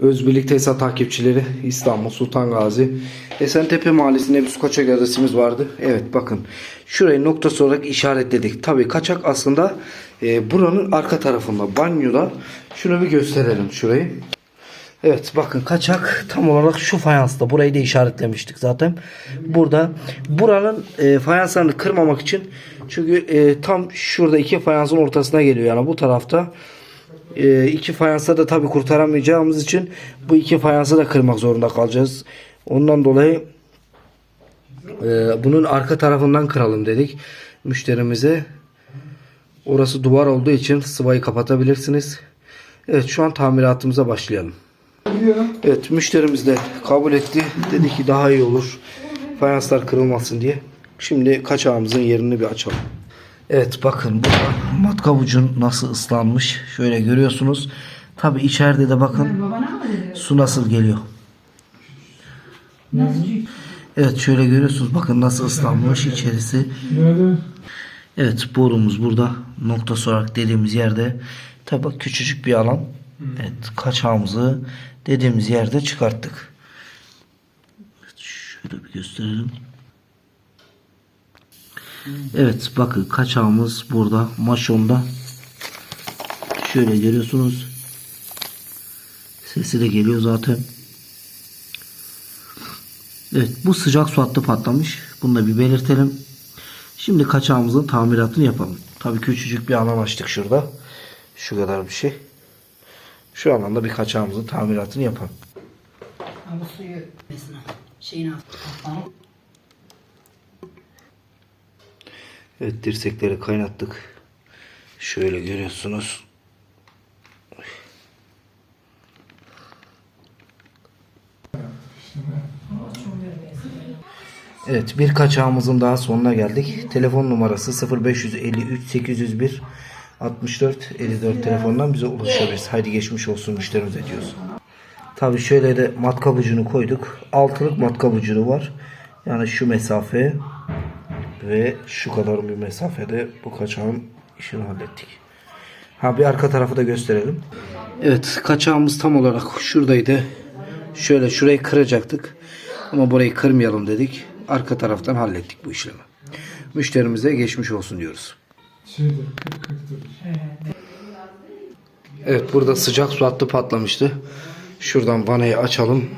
Özbirlik Tesisat takipçileri İstanbul Sultan Gazi Esentepe Mahallesi'nde bir su kaçak adresimiz vardı. Evet bakın şurayı noktası olarak işaretledik. Tabi kaçak aslında e, buranın arka tarafında banyoda. Şunu bir gösterelim şurayı. Evet bakın kaçak tam olarak şu fayansta burayı da işaretlemiştik zaten. Burada buranın e, fayanslarını kırmamak için çünkü e, tam şurada iki fayansın ortasına geliyor yani bu tarafta e, iki fayansa da tabi kurtaramayacağımız için bu iki fayansı da kırmak zorunda kalacağız. Ondan dolayı e, bunun arka tarafından kıralım dedik müşterimize. Orası duvar olduğu için sıvayı kapatabilirsiniz. Evet şu an tamiratımıza başlayalım. Evet müşterimiz de kabul etti. Dedi ki daha iyi olur. Fayanslar kırılmasın diye. Şimdi kaçağımızın yerini bir açalım. Evet bakın burada matkap ucun nasıl ıslanmış. Şöyle görüyorsunuz. Tabi içeride de bakın su nasıl geliyor. Evet şöyle görüyorsunuz bakın nasıl ıslanmış içerisi. Evet borumuz burada noktası olarak dediğimiz yerde. Tabi küçücük bir alan. Evet kaçağımızı dediğimiz yerde çıkarttık. Evet, şöyle bir gösterelim. Evet bakın kaçağımız burada maşonda. Şöyle görüyorsunuz. Sesi de geliyor zaten. Evet bu sıcak su hattı patlamış. Bunu da bir belirtelim. Şimdi kaçağımızın tamiratını yapalım. Tabii küçücük bir alan açtık şurada. Şu kadar bir şey. Şu alanda bir kaçağımızın tamiratını yapalım. Bu suyu mesela şeyin Evet dirsekleri kaynattık. Şöyle görüyorsunuz. Evet bir kaçağımızın daha sonuna geldik. Telefon numarası 0553 801 64 54 telefondan bize ulaşabilirsiniz. Haydi geçmiş olsun müşterimize diyoruz. Tabi şöyle de matkap ucunu koyduk. Altılık matkap ucunu var. Yani şu mesafe ve şu kadar bir mesafede bu kaçağın işini hallettik. Ha bir arka tarafı da gösterelim. Evet kaçağımız tam olarak şuradaydı. Şöyle şurayı kıracaktık. Ama burayı kırmayalım dedik. Arka taraftan hallettik bu işlemi. Müşterimize geçmiş olsun diyoruz. Şeyde 40 40 Evet burada sıcak su hattı patlamıştı. Şuradan vanayı açalım.